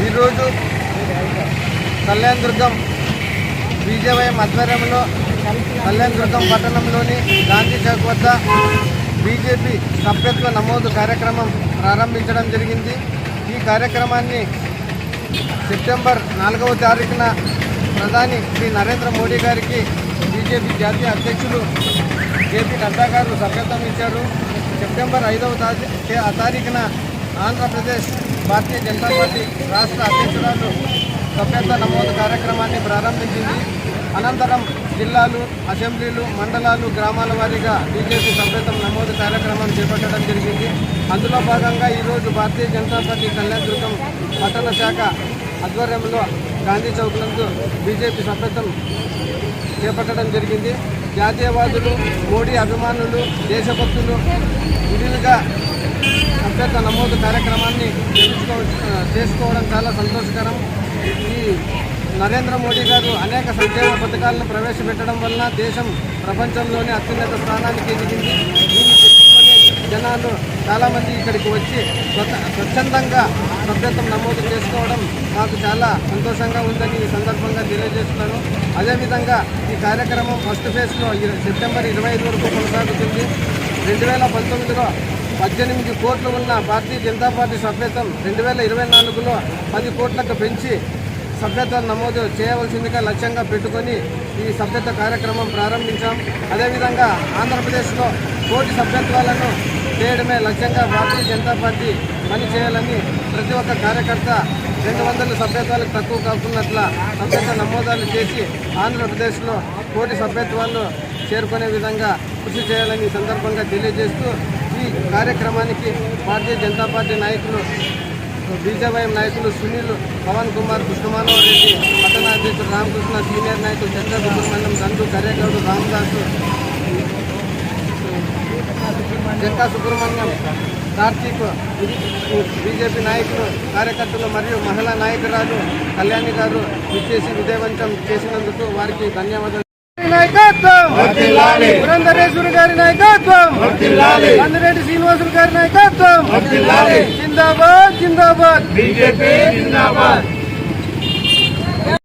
ఈరోజు కళ్యాణ్ దుర్గం బీజేవై ఆధ్వర్యంలో కళ్యాణ్ దుర్గం పట్టణంలోని గాంధీ చౌక్ వద్ద బీజేపీ సభ్యత్వ నమోదు కార్యక్రమం ప్రారంభించడం జరిగింది. ఈ కార్యక్రమాన్ని సెప్టెంబర్ నాలుగవ తారీఖున ప్రధాని శ్రీ నరేంద్ర మోడీ గారికి బీజేపీ జాతీయ అధ్యక్షులు జేపీ నడ్డా గారు సభ్యత్వం ఇచ్చారు. సెప్టెంబర్ ఐదవ తారీఖున ఆంధ్రప్రదేశ్ భారతీయ జనతా పార్టీ రాష్ట్ర అధ్యక్షురాలు సభ్యత్వ నమోదు కార్యక్రమాన్ని ప్రారంభించింది. అనంతరం జిల్లాలు అసెంబ్లీలు మండలాలు గ్రామాల వారీగా బీజేపీ సభ్యత్వం నమోదు కార్యక్రమం చేపట్టడం జరిగింది. అందులో భాగంగా ఈరోజు భారతీయ జనతా పార్టీ కళ్యాణ్ పట్టణ శాఖ ఆధ్వర్యంలో గాంధీ చౌక్ నందు బీజేపీ సభ్యత్వం చేపట్టడం జరిగింది. జాతీయవాదులు మోడీ అభిమానులు దేశభక్తులు విధిగా సభ్యత్వ నమోదు కార్యక్రమాన్ని చేసుకోవడం చాలా సంతోషకరం. ఈ నరేంద్ర మోడీ గారు అనేక సంక్షేమ పథకాలను ప్రవేశపెట్టడం వలన దేశం ప్రపంచంలోనే అత్యున్నత స్థానానికి ఎదిగింది. దీన్ని తెలుసుకునే జనాలు చాలామంది ఇక్కడికి వచ్చి స్వచ్ఛందంగా సభ్యత్వం నమోదు చేసుకోవడం నాకు చాలా సంతోషంగా ఉందని ఈ సందర్భంగా తెలియజేస్తున్నాను. అదేవిధంగా ఈ కార్యక్రమం ఫస్ట్ ఫేజ్లో సెప్టెంబర్ ఇరవై ఐదు వరకు కొనసాగుతుంది. రెండు వేల పంతొమ్మిదిలో పద్దెనిమిది కోట్లు ఉన్న భారతీయ జనతా పార్టీ సభ్యత్వం రెండు వేల ఇరవై నాలుగులో పది కోట్లకు పెంచి సభ్యత్వం నమోదు చేయవలసిందిగా లక్ష్యంగా పెట్టుకొని ఈ సభ్యత్వ కార్యక్రమం ప్రారంభించాం. అదేవిధంగా ఆంధ్రప్రదేశ్లో కోటి సభ్యత్వాలను చేయడమే లక్ష్యంగా భారతీయ జనతా పార్టీ పనిచేయాలని ప్రతి ఒక్క కార్యకర్త రెండు వందల సభ్యత్వాలకు తక్కువ కాకున్నట్ల సభ్యత నమోదాలు చేసి ఆంధ్రప్రదేశ్లో కోటి సభ్యత్వాలు చేరుకునే విధంగా కృషి చేయాలని సందర్భంగా తెలియజేస్తూ ఈ కార్యక్రమానికి భారతీయ జనతా పార్టీ నాయకులు బీజేవైఎం నాయకులు సునీల్ పవన్ కుమార్ కృష్ణమానవ రెడ్డి పట్టణ అధ్యక్షుడు రామకృష్ణ సీనియర్ నాయకులు చంద్ర సుబ్రహ్మణ్యం దండు కరేగౌడు రామదాసు జంకా సుబ్రహ్మణ్యం కార్తీక్ బీజేపీ నాయకులు కార్యకర్తలు మరియు మహిళా నాయకురాలు కళ్యాణి గారు ఇచ్చేసి విజయవంతం చేసినందుకు వారికి ధన్యవాదాలు నాయకత్వం. పురంధరేశ్వరి గారి నాయకత్వం. కందిరెడ్డి శ్రీనివాసులు గారి నాయకత్వం. జిందాబాద్ జిందాబాద్ బీజేపీ జిందాబాద్